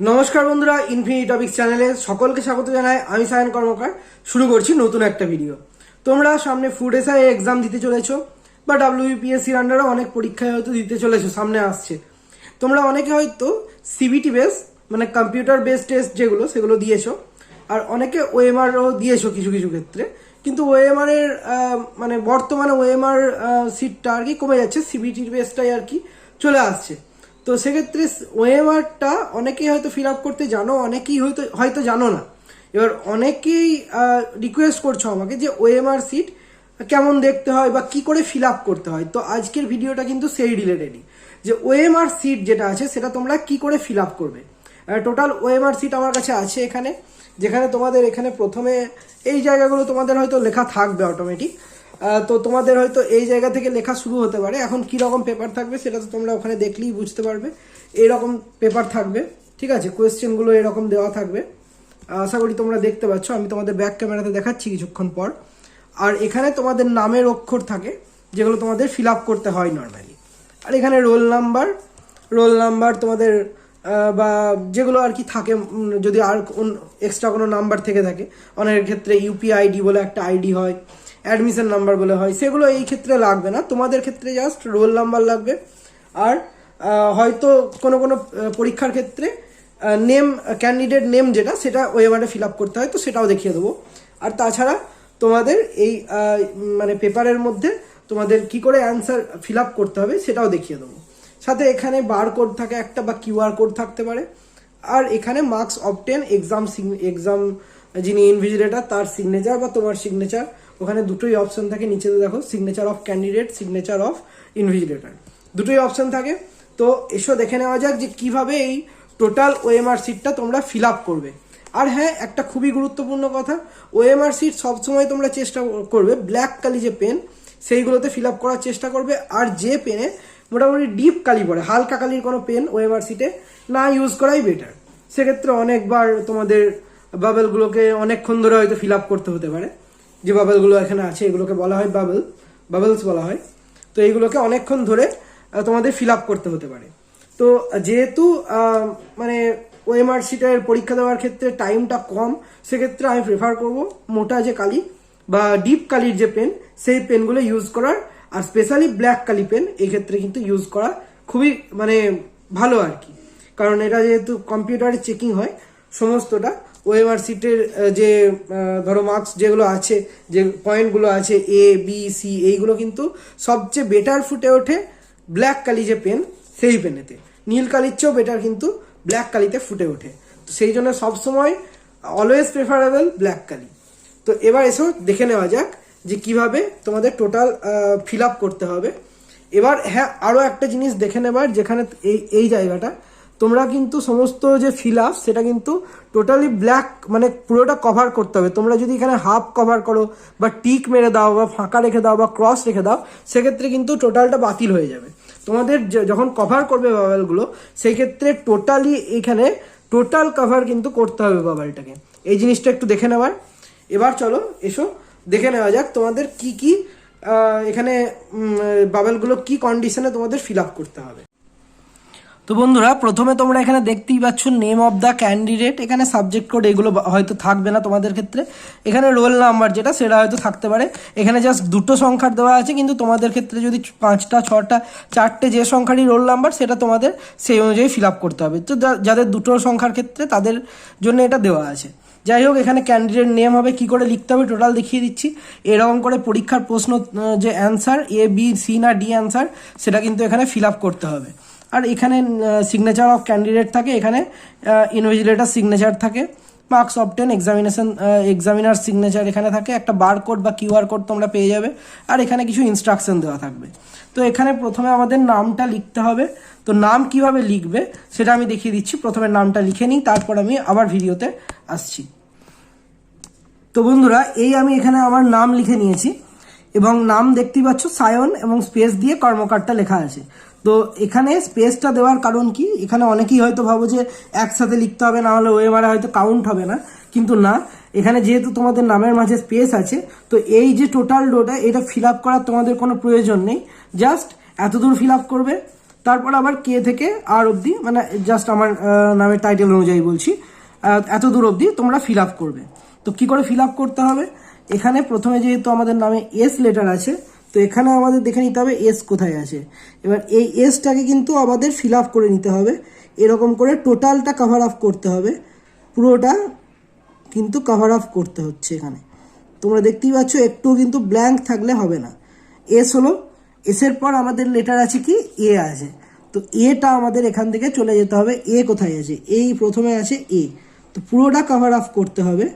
নমস্কার বন্ধুরা infinity topics চ্যানেলে সকলকে স্বাগত জানাই। আমি সায়ন কর্মকার। শুরু করছি নতুন একটা ভিডিও তোমরা সামনে ফুড এসআই এক্সাম দিতে চলেছো, বা ডাব্লিউপিএসসির আন্ডারে অনেক পরীক্ষায় হয়তো দিতে চলেছো, সামনে আসছে। তোমরা অনেকে হয়তো সিবিটি বেস মানে কম্পিউটার বেস টেস্ট যেগুলো, সেগুলো দিয়েছ, আর অনেকে ওএমআরও দিয়েছ কিছু কিছু ক্ষেত্রে। কিন্তু ওএমআর এর মানে বর্তমানে ওএমআর সিটটা আর কি কমে যাচ্ছে সিবিটির বেসটাই আর কি চলে আসছে। তো সেক্ষেত্রে ওএমআরটা অনেকেই হয়তো ফিল আপ করতে জানো, অনেকেই হয়তো হয়তো জানো না। এবার অনেকেই রিকোয়েস্ট করছ আমাকে যে ওএমআর সিট কেমন দেখতে হয় বা কি করে ফিল আপ করতে হয়। তো আজকের ভিডিওটা কিন্তু সেই রিলেটেডই যে ওএমআর সিট যেটা আছে, সেটা তোমরা কি করে ফিল আপ করবে? Total O M R sheet আমার কাছে আছে এখানে, যেখানে তোমাদের এখানে প্রথমে এই জায়গাগুলো তোমাদের হয়তো লেখা থাকবে অটোমেটিক তো তোমাদের হয়তো এই জায়গা থেকে লেখা শুরু হতে পারে। এখন কি রকম পেপার থাকবে সেটা তো তোমরা ওখানে দেখলেই বুঝতে পারবে। এরকম পেপার থাকবে, ঠিক আছে? কোয়েশ্চেনগুলো এরকম দেওয়া থাকবে। আশা করি তোমরা দেখতে পাচ্ছ, আমি তোমাদের ব্যাক ক্যামেরাতে দেখাচ্ছি কিছুক্ষণ পর। আর এখানে তোমাদের নামের অক্ষর থাকে, যেগুলো তোমাদের ফিল আপ করতে হয় নর্মালি আর এখানে রোল নাম্বার রোল নাম্বার তোমাদের বা যেগুলো আর কি থাকে যদি আর এক্সট্রা কোনো নাম্বার থেকে থাকে, অনেকের ক্ষেত্রে ইউপিআই আইডি বলে একটা আইডি হয়। অ্যাডমিশন নাম্বার বলে হয়। সেগুলো এই ক্ষেত্রে লাগবে না। তোমাদের ক্ষেত্রে জাস্ট রোল নাম্বার লাগবে। আর হয়তো কোনো কোনো পরীক্ষার ক্ষেত্রে নেম ক্যান্ডিডেট নেম যেটা, সেটা ওয়েবারে ফিল আপ করতে হয়। তো সেটাও দেখিয়ে দেবো। আর তাছাড়া তোমাদের এই মানে পেপারের মধ্যে তোমাদের কি করে অ্যান্সার ফিল আপ করতে হবে, সেটাও দেখিয়ে দেবো। সাথে এখানে বার কোড থাকে একটা বা কিউআর কোড থাকতে পারে। আর এখানে মার্কস অবটেন এক্সাম এক্সাম যিনি ইনভিজিলেটার তার সিগনেচার বা তোমার সিগনেচার ওখানে দুটোই অপশন থাকে নিচেতে দেখো signature of candidate signature of invigilator দুটোই অপশন থাকে। তো এসো দেখে নেওয়া যাক যে কীভাবে এই টোটাল ওএমআর সিটটা তোমরা ফিল আপ করবে। আর হ্যাঁ একটা খুবই গুরুত্বপূর্ণ কথা ওএমআর সিট সবসময় তোমরা চেষ্টা করবে ব্ল্যাক কালি যে পেন সেইগুলোতে ফিল আপ করার চেষ্টা করবে। আর যে পেনে মোটামুটি ডিপ কালি পড়ে, হালকা কালির কোনো পেন ওএমআর সিটে না ইউজ করাই বেটার সেক্ষেত্রে অনেকবার তোমাদের বাবেলগুলোকে অনেকক্ষণ ধরে হয়তো ফিল আপ করতে হতে পারে। যে বাবেলগুলো এখানে আছে, এগুলোকে বলা হয় বাবেল, বাবেলস বলা হয়। তো এইগুলোকে অনেকক্ষণ ধরে তোমাদের ফিল আপ করতে হতে পারে। তো যেহেতু মানে ওএমআর সিটের পরীক্ষা দেওয়ার ক্ষেত্রে টাইমটা কম, সেক্ষেত্রে আমি প্রেফার করব মোটা যে কালি বা ডিপ কালির যে পেন সেই পেনগুলো ইউজ করার। আর স্পেশালি ব্ল্যাক কালি পেন এই ক্ষেত্রে কিন্তু ইউজ করা খুবই মানে ভালো আর কি। কারণ এটা যেহেতু কম্পিউটারে চেকিং হয়, সমস্তটা। ওএমআর সিটের যে ধরো মার্কস যেগুলো আছে, যে পয়েন্টগুলো আছে এ বি সি এইগুলো কিন্তু সবচেয়ে বেটার ফুটে ওঠে ব্ল্যাক কালি যে পেন সেই পেনেতে নীল কালির চেয়েও বেটার কিন্তু ব্ল্যাক কালিতে ফুটে ওঠে। তো সেই জন্য সবসময় অলওয়েজ প্রেফারেবল ব্ল্যাক কালি। তো এবার এসো দেখে নেওয়া যাক যে কীভাবে তোমাদের টোটাল ফিল আপ করতে হবে। এবার হ্যাঁ আরও একটা জিনিস দেখে নেবার, যেখানে এই এই জায়গাটা তোমরা কিন্তু সমস্ত যে ফিল আপ সেটা কিন্তু টোটালি ব্ল্যাক মানে পুরোটা কভার করতে হবে। তোমরা যদি এখানে হাফ কভার করো, বা টিক মেরে দাও, বা ফাঁকা রেখে দাও, বা ক্রস রেখে দাও, সেক্ষেত্রে কিন্তু টোটালটা বাতিল হয়ে যাবে। তোমাদের যখন কভার করবে বাবেলগুলো সেই ক্ষেত্রে টোটালি এখানে টোটাল কভার কিন্তু করতে হবে বাবেলটাকে এই জিনিসটা একটু দেখে নেবার এবার চলো, এসো, দেখে নেওয়া যাক তোমাদের কি কি এখানে বাবেলগুলো কি কন্ডিশনে তোমাদের ফিল আপ করতে হবে। তো বন্ধুরা, প্রথমে তোমরা এখানে দেখতেই পাচ্ছ নেম অফ দ্য ক্যান্ডিডেট এখানে সাবজেক্ট কোড এগুলো হয়তো থাকবে না তোমাদের ক্ষেত্রে। এখানে রোল নাম্বার যেটা, সেটা হয়তো থাকতে পারে। এখানে জাস্ট দুটো সংখ্যার দেওয়া আছে, কিন্তু তোমাদের ক্ষেত্রে যদি পাঁচটা, ছটা, চারটে যে সংখ্যারই রোল নাম্বার সেটা তোমাদের সেই অনুযায়ী ফিল আপ করতে হবে। তো যাদের দুটো সংখ্যার ক্ষেত্রে, তাদের জন্য এটা দেওয়া আছে। যাই হোক, এখানে ক্যান্ডিডেট নেম হবে, কি করে লিখতে হবে টোটাল দেখিয়ে দিচ্ছি। এরকম করে পরীক্ষার প্রশ্ন যে অ্যান্সার এ বি সি না ডি অ্যান্সার সেটা কিন্তু এখানে ফিল আপ করতে হবে। এখানে সিগনেচার অফ ক্যান্ডিডেট থাকে, এখানে ইনভিজিলেটার সিগনেচার থাকে marks obtain examination examiner signature এখানে থাকে, একটা বার কোড বা কিউআর কোড তোমরা পেয়ে যাবে, আর এখানে কিছু ইনস্ট্রাকশন দেওয়া থাকবে। তো এখানে প্রথমে আমাদের নামটা লিখতে হবে। তো নাম কীভাবে লিখবে, সেটা আমি দেখিয়ে দিচ্ছি। প্রথমে নামটা লিখে নিই, তারপর আমি আবার ভিডিওতে আসছি। তো বন্ধুরা, এই আমি এখানে আমার নাম লিখে নিয়েছি, এবং নাম দেখতেই পাচ্ছ সায়ন এবং স্পেস দিয়ে কর্মকারটা লেখা আছে। তো এখানে স্পেসটা দেওয়ার কারণ কি? এখানে অনেকেই হয়তো ভাবো যে একসাথে লিখতে হবে, না হলে ওয়েমারে হয়তো কাউন্ট হবে না। কিন্তু না, এখানে যেহেতু তোমাদের নামের মাঝে স্পেস আছে, তো এই যে টোটাল ডোটা এটা ফিল আপ করার তোমাদের কোনো প্রয়োজন নেই। জাস্ট এতদূর ফিল আপ করবে। তারপর আবার কে থেকে আর অবধি মানে জাস্ট আমার নামের টাইটেল অনুযায়ী বলছি এত দূর অবধি তোমরা ফিল আপ করবে। তো কি করে ফিল আপ করতে হবে? এখানে প্রথমে যেহেতু আমাদের নামে এস লেটার আছে তো এখানে আমাদের দেখে নিতে হবে এস কোথায় আছে। এবার এই এসটাকে কিন্তু আমাদের ফিল আপ করে নিতে হবে। এরকম করে টোটালটা কভার আপ করতে হবে। পুরোটা কিন্তু কভার আপ করতে হচ্ছে এখানে। তোমরা দেখতেই পাচ্ছ, একটু কিন্তু ব্ল্যাঙ্ক থাকলে হবে না। এস হলো এসের পর আমাদের লেটার আছে কি? এ আছে। তো এটা আমাদের এখান থেকে চলে যেতে হবে। এ কোথায় আছে? এই প্রথমে আছে এ তো পুরোটা কভার আপ করতে হবে।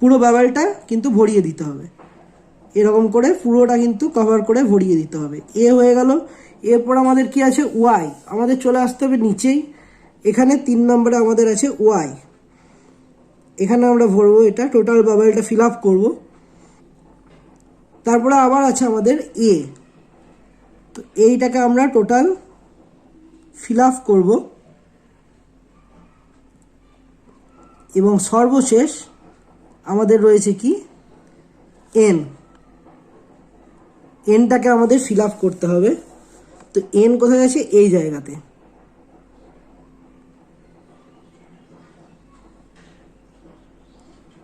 পুরো বাবেলটা কিন্তু ভরিয়ে দিতে হবে। এরকম করে পুরোটা কিন্তু কভার করে ভরিয়ে দিতে হবে। এ হয়ে গেল। এরপর আমাদের কি আছে? ওয়াই আমাদের চলে আসতে হবে নিচেই। এখানে তিন নম্বরে আমাদের আছে ওয়াই এখানে আমরা ভরবো এটা। টোটাল বাবেলটা ফিল আপ করব। তারপরে আবার আছে আমাদের এ তো এইটাকে আমরা টোটাল ফিল আপ করব। এবং সর্বশেষ আমাদের রয়েছে কি? এন এনটাকে আমাদের ফিল আপ করতে হবে। তো এন কোথায় আছে? এই জায়গাতে।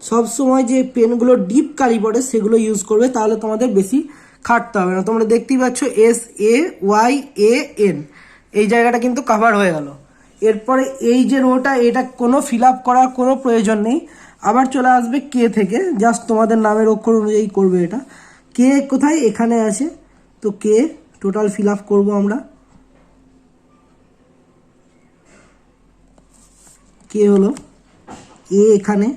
সব সময় যে পেনগুলো ডিপ কালি পড়ে, সেগুলো ইউজ করবে, তাহলে তোমাদের বেশি খাটতে হবে না। তোমরা দেখতেই পাচ্ছ S A Y A N এই জায়গাটা কিন্তু কভার হয়ে গেল। এরপরে এই যে রোটা, এটা কোনো ফিল আপ করার কোনো প্রয়োজন নেই। আবার চলে আসবে কে থেকে। জাস্ট তোমাদের নামের অক্ষর অনুযায়ী করবে এটা। কে কোথায়? এখানে আছে। তো কে? টোটাল ফিল আপ করব আমরা। কে হলো? এ এখানে।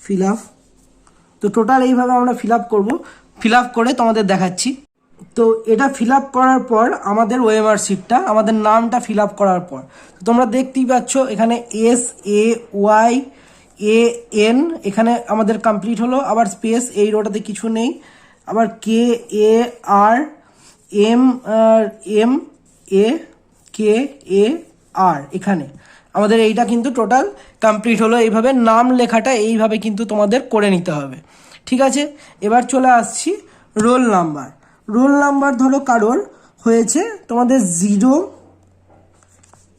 ফিল আপ তো টোটাল এইভাবে আমরা ফিল আপ করব। ফিল আপ করে তোমাদের দেখাচ্ছি। তো এটা ফিল আপ করার পর আমাদের ওএমআর শিটটা আমাদের নামটা ফিল আপ করার পর। তোমরা দেখতেই পাচ্ছ এখানে S A Y A N এখানে আমাদের কমপ্লিট হলো, আবার স্পেস এই রোটাতে কিছু নেই। আবার কে এ আর এম এম এ কে এ আর এখানে। আমাদের এইটা কিন্তু টোটাল কমপ্লিট হলো। এইভাবে নাম লেখাটা এইভাবে কিন্তু তোমাদের করে নিতে হবে। ঠিক আছে? এবার চলে আসছি রোল নাম্বার রোল নাম্বার ধরো কারোর হয়েছে তোমাদের জিরো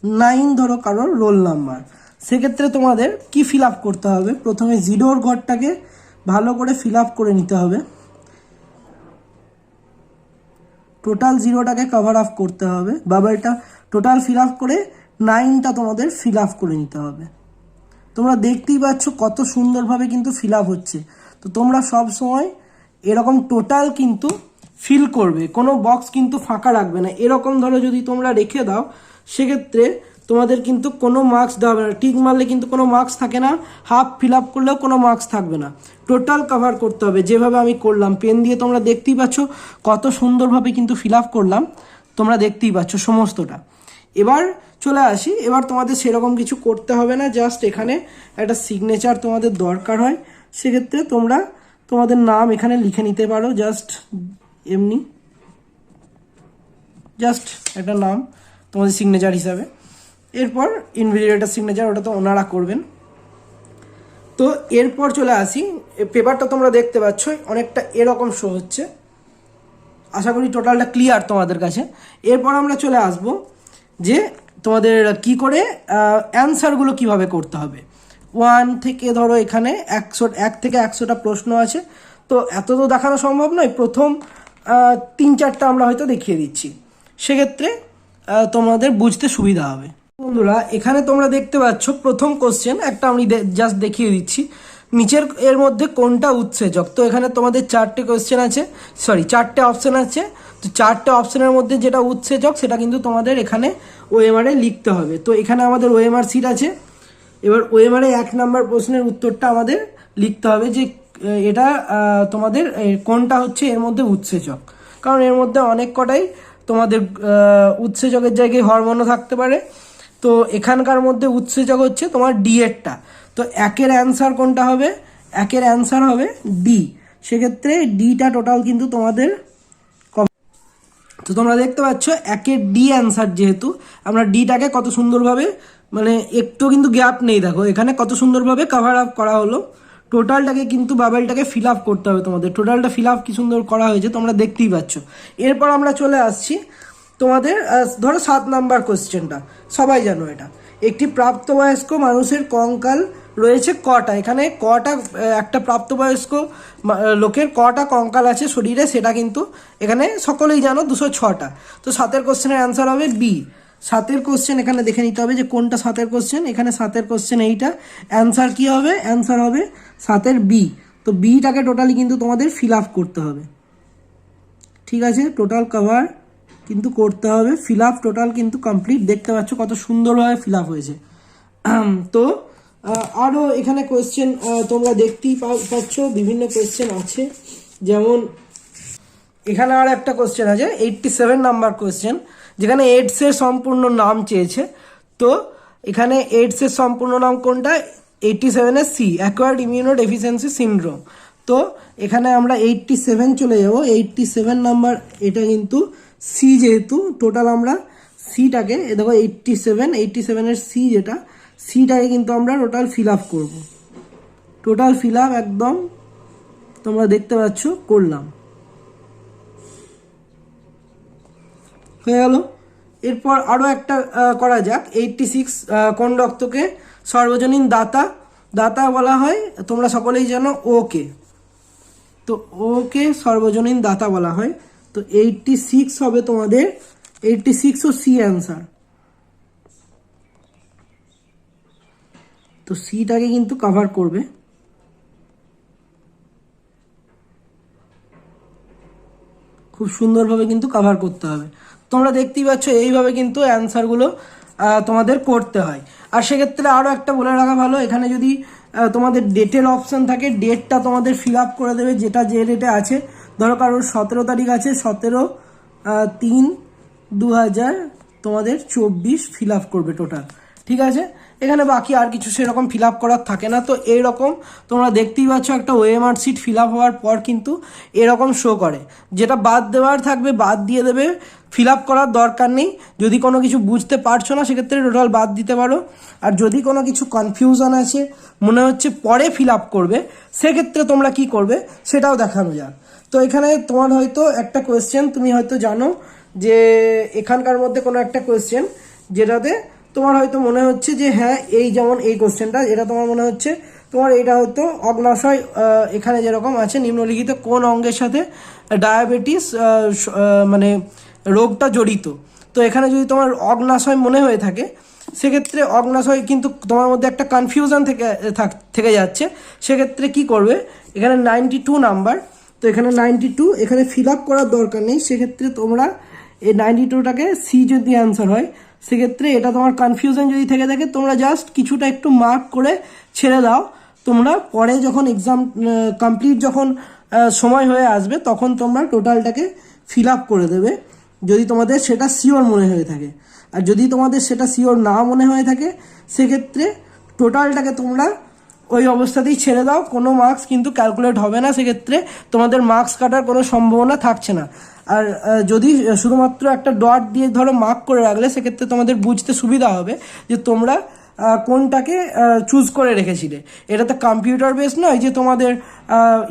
নাইন ধরো কারোর রোল নাম্বার সেক্ষেত্রে তোমাদের কি ফিল করতে হবে? প্রথমে জিরোর ঘরটাকে ভালো করে ফিল করে নিতে হবে। টোটাল জিরোটাকে কভার আপ করতে হবে। বাবারটা টোটাল ফিল করে নাইনটা তোমাদের ফিল করে নিতে হবে। তোমরা দেখতেই পাচ্ছ কত সুন্দরভাবে কিন্তু ফিল হচ্ছে। তো তোমরা সব সময় এরকম টোটাল কিন্তু ফিল করবে। কোনো বক্স কিন্তু ফাঁকা রাখবে না। এরকম ধরো যদি তোমরা রেখে দাও, সেক্ষেত্রে তোমাদের কিন্তু কোনো মার্কস দেওয়া হবে না। টিক মারলে কিন্তু কোনো মার্কস থাকে না। হাফ ফিল আপ করলেও কোনো মার্কস থাকবে না। টোটাল কভার করতে হবে। যেভাবে আমি করলাম পেন দিয়ে তোমরা দেখতেই পাচ্ছ কত সুন্দরভাবে কিন্তু ফিল আপ করলাম। তোমরা দেখতেই পাচ্ছ সমস্তটা। এবার চলে আসি। এবার তোমাদের সেরকম কিছু করতে হবে না। জাস্ট এখানে একটা সিগনেচার তোমাদের দরকার হয়। সেক্ষেত্রে তোমরা তোমাদের নাম এখানে লিখে নিতে পারো। জাস্ট এমনি। জাস্ট একটা নাম তোমাদের সিগনেচার হিসাবে। এরপর ইনভিজিলেটার সিগনেচার ওটা তো ওনারা করবেন। তো এরপর চলে আসি পেপারটা তোমরা দেখতে পাচ্ছ, অনেকটা এরকম শো হচ্ছে। আশা করি টোটালটা ক্লিয়ার তোমাদের কাছে। এরপর আমরা চলে আসব যে তোমাদের কি করে অ্যান্সারগুলো কীভাবে করতে হবে। ওয়ান থেকে ধরো এখানে একশো, এক থেকে একশোটা প্রশ্ন আছে। তো এত তো দেখানো সম্ভব নয়, প্রথম তিন চারটা আমরা হয়তো দেখিয়ে দিচ্ছি। সেক্ষেত্রে তোমাদের বুঝতে সুবিধা হবে। বন্ধুরা, এখানে তোমরা দেখতে পাচ্ছ প্রথম কোশ্চেন একটা আমি জাস্ট দেখিয়ে দিচ্ছি। নিচের এর মধ্যে কোনটা উৎসেচক? তো এখানে তোমাদের চারটে কোশ্চেন আছে সরি চারটে অপশান আছে। তো চারটে অপশানের মধ্যে যেটা উৎসেচক, সেটা কিন্তু তোমাদের এখানে ওএমআর লিখতে হবে। তো এখানে আমাদের ওএমআর সিট আছে। এবার ওএমআর এক নাম্বার প্রশ্নের উত্তরটা আমাদের লিখতে হবে যে এটা তোমাদের কোনটা হচ্ছে এর মধ্যে উৎসেচক? কারণ এর মধ্যে অনেক কটাই তোমাদের উৎসেচকের জায়গায় হরমোনও থাকতে পারে। তো এখানকার মধ্যে উৎসেচক হচ্ছে তোমার ডি এরটা। তো একের অ্যান্সার কোনটা হবে? একের অ্যান্সার হবে ডি সেক্ষেত্রে ডিটা টোটাল কিন্তু তোমাদের তো তোমরা দেখতে পাচ্ছ, একের ডি অ্যান্সার যেহেতু, আমরা ডিটাকে কত সুন্দরভাবে মানে একটু কিন্তু গ্যাপ নেই, দেখো। এখানে কত সুন্দরভাবে কভার আপ করা হলো। টোটালটাকে কিন্তু বাবেলটাকে ফিল আপ করতে হবে তোমাদের। টোটালটা ফিল আপ কি সুন্দর করা হয়েছে তোমরা দেখতেই পাচ্ছ। এরপর আমরা চলে আসছি তোমাদের ধরো সাত নাম্বার কোশ্চেনটা সবাই জানো এটা। একটি প্রাপ্তবয়স্ক মানুষের কঙ্কাল রয়েছে কটা? এখানে কটা একটা প্রাপ্তবয়স্ক লোকের কটা কঙ্কাল আছে শরীরে, সেটা কিন্তু এখানে সকলেই জানো, দুশো ছটা। তো সাতের কোশ্চেনের অ্যান্সার হবে বি সাতের কোশ্চেন এখানে দেখে নিতে হবে যে কোনটা সাতের কোশ্চেন এখানে সাতের কোশ্চেন এইটা। অ্যান্সার কি হবে? অ্যান্সার হবে সাতের বি তো বিটাকে টোটালি কিন্তু তোমাদের ফিল আপ করতে হবে। ঠিক আছে? টোটাল কভার কিন্তু করতে হবে। ফিল আপ টোটাল কিন্তু কমপ্লিট দেখতে পাচ্ছ কত সুন্দরভাবে ফিল আপ হয়েছে। তো আরও এখানে কোয়েশ্চেন তোমরা দেখতেই পাচ্ছ, বিভিন্ন কোয়েশ্চেন আছে। যেমন, এখানে আর একটা কোশ্চেন আছে এইটটি সেভেন নাম্বার কোশ্চেন যেখানে এইডসের সম্পূর্ণ নাম চেয়েছে। তো, এখানে এইডসের সম্পূর্ণ নাম কোনটা? এইটটি সেভেনের C acquired immunodeficiency syndrome তো, এখানে আমরা এইটটি সেভেন চলে যাব। এইটটি সেভেন নাম্বার এটা কিন্তু সি যেহেতু টোটাল আমরা সিটাকে দেখো এইটটি সেভেন এইটটি সেভেনের সি যেটা সিটাকে কিন্তু আমরা টোটাল ফিল আপ করব। টোটাল ফিল আপ একদম তোমরা দেখতে পাচ্ছ, করলাম। হয়ে গেল। এরপর আরও একটা করা যাক। এইটটি সিক্স কোন রক্তকে সর্বজনীন দাতা দাতা বলা হয়, তোমরা সকলেই জানো ওকে তো ওকে সর্বজনীন দাতা বলা হয়। তো এইটটি সিক্স হবে তোমাদের এইটটি সিক্স ও সি অ্যান্সার তো সিটাকে কিন্তু কভার করবে। খুব সুন্দরভাবে কিন্তু কভার করতে হবে। তোমরা দেখতেই পাচ্ছ এইভাবে কিন্তু অ্যান্সারগুলো তোমাদের করতে হয়। আর সেক্ষেত্রে আরও একটা বলে রাখা ভালো, এখানে যদি তোমাদের ডেটের অপশান থাকে ডেটটা তোমাদের ফিল আপ করে দেবে, যেটা যে ডেটে আছে। ধরো কারোর সতেরো তারিখ আছে, সতেরো তিন দু হাজার তোমাদের চব্বিশ ফিল আপ করবে টোটাল ঠিক আছে? এখানে বাকি আর কিছু সেরকম ফিল আপ করার থাকে না, তো এইরকম তোমরা দেখতেই পাচ্ছ একটা ওএমআর সিট ফিল আপ হওয়ার পর কিন্তু এরকম শো করে, যেটা বাদ দেওয়ার থাকবে, বাদ দিয়ে দেবে ফিল আপ করার দরকার নেই, যদি কোনো কিছু বুঝতে পারছ না, সেক্ষেত্রে টোটাল বাদ দিতে পারো, আর যদি কোনো কিছু কনফিউশন আছে, মনে হচ্ছে পরে ফিল আপ করবে, সেক্ষেত্রে তোমরা কি করবে, সেটাও দেখানো যাক। তো এখানে তোমার হয়তো একটা কোয়েশ্চেন তুমি হয়তো জানো যে এখানকার মধ্যে কোনো একটা কোয়েশ্চেন যেটাতে তোমার হয়তো মনে হচ্ছে যে হ্যাঁ এই যেমন এই কোশ্চেনটা এটা তোমার মনে হচ্ছে তোমার এটা হয়তো অগ্নাশয় এখানে যেরকম আছে নিম্নলিখিত কোন অঙ্গের সাথে ডায়াবেটিস মানে রোগটা জড়িত। তো এখানে যদি তোমার অগ্নাশয় মনে হয়ে থাকে, সেক্ষেত্রে অগ্নাশয় কিন্তু তোমার মধ্যে একটা কনফিউশন থাক- থেকে যাচ্ছে। সেক্ষেত্রে কি করবে? এখানে নাইনটি টু নাম্বার তো এখানে নাইনটি টু এখানে ফিল আপ করার দরকার নেই। সেক্ষেত্রে তোমরা এই নাইনটি টুটাকে সি যদি অ্যান্সার হয়, সেক্ষেত্রে এটা তোমার কনফিউশন যদি থেকে থাকে, তোমরা জাস্ট কিছুটা একটু মার্ক করে ছেড়ে দাও। তোমরা পরে যখন এক্সাম কমপ্লিট যখন সময় হয়ে আসবে, তখন তোমরা টোটালটাকে ফিল আপ করে দেবে। যদি তোমাদের সেটা শিওর মনে হয়ে থাকে। আর যদি তোমাদের সেটা শিওর না মনে হয়ে থাকে, সেক্ষেত্রে টোটালটাকে তোমরা ওই অবস্থাতেই ছেড়ে দাও, কোনো মার্কস কিন্তু ক্যালকুলেট হবে না, সেক্ষেত্রে তোমাদের মার্কস কাটার কোনো সম্ভাবনা থাকছে না। আর যদি শুধুমাত্র একটা ডট দিয়ে ধরো মার্ক করে রাখলে, সেক্ষেত্রে তোমাদের বুঝতে সুবিধা হবে যে তোমরা কোনটাকে চুজ করে রেখেছিলে। এটা তো কম্পিউটার বেস নয় যে তোমাদের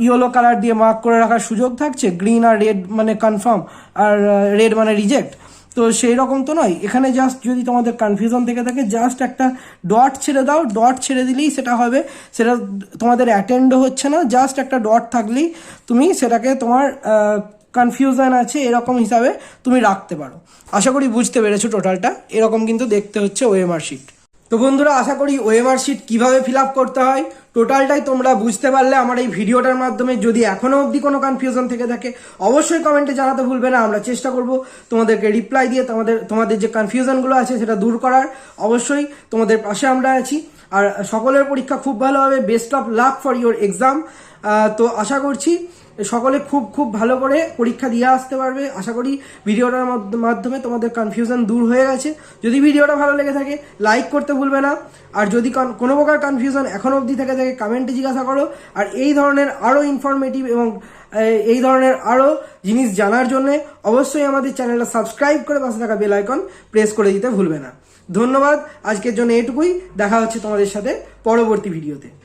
ইয়েলো কালার দিয়ে মার্ক করে রাখার সুযোগ থাকছে গ্রিন আর রেড মানে কনফার্ম আর রেড মানে রিজেক্ট তো সেই রকম তো নয়। এখানে জাস্ট যদি তোমাদের কনফিউশন থেকে থাকে জাস্ট একটা ডট ছেড়ে দাও। ডট ছেড়ে দিলেই সেটা হবে। সেটা তোমাদের অ্যাটেন্ডও হচ্ছে না। জাস্ট একটা ডট থাকলেই তুমি সেটাকে তোমার কনফিউশন আছে এরকম হিসাবে তুমি রাখতে পারো। আশা করি বুঝতে পেরেছ টোটালটা এরকম কিন্তু দেখতে হচ্ছে ওএমআর শিট তো বন্ধুরা, আশা করি ওএমআর শিট কীভাবে ফিল আপ করতে হয় টোটালটাই তোমরা বুঝতে পারলে। আমার এই ভিডিওটার মাধ্যমে যদি এখনও অবধি কোনো কনফিউশন থেকে থাকে, অবশ্যই কমেন্টে জানাতে ভুলবে না। আমরা চেষ্টা করব তোমাদেরকে রিপ্লাই দিয়ে তোমাদের তোমাদের যে কনফিউশনগুলো আছে সেটা দূর করার। অবশ্যই তোমাদের পাশে আমরা আছি। আর সকলের পরীক্ষা খুব ভালো হবে best of luck for your exam তো আশা করছি সকলে খুব খুব ভালো করে পরীক্ষা দিয়ে আসতে পারবে। আশা করি ভিডিওটার মধ্য- মাধ্যমে তোমাদের কনফিউশন দূর হয়ে গেছে। যদি ভিডিওটা ভালো লেগে থাকে লাইক করতে ভুলবে না। আর যদি কন- প্রকার কনফিউশন এখনও অবধি থেকে থাকে কমেন্টে জিজ্ঞাসা করো। আর এই ধরনের আরও ইনফরমেটিভ এবং এই ধরনের আরও জিনিস জানার জন্য অবশ্যই আমাদের চ্যানেলটা সাবস্ক্রাইব করে পাশে থাকা বেল আইকন প্রেস করে দিতে ভুলবে না। ধন্যবাদ। আজকের জন্য এটুকুই। দেখা হচ্ছে তোমাদের সাথে পরবর্তী ভিডিওতে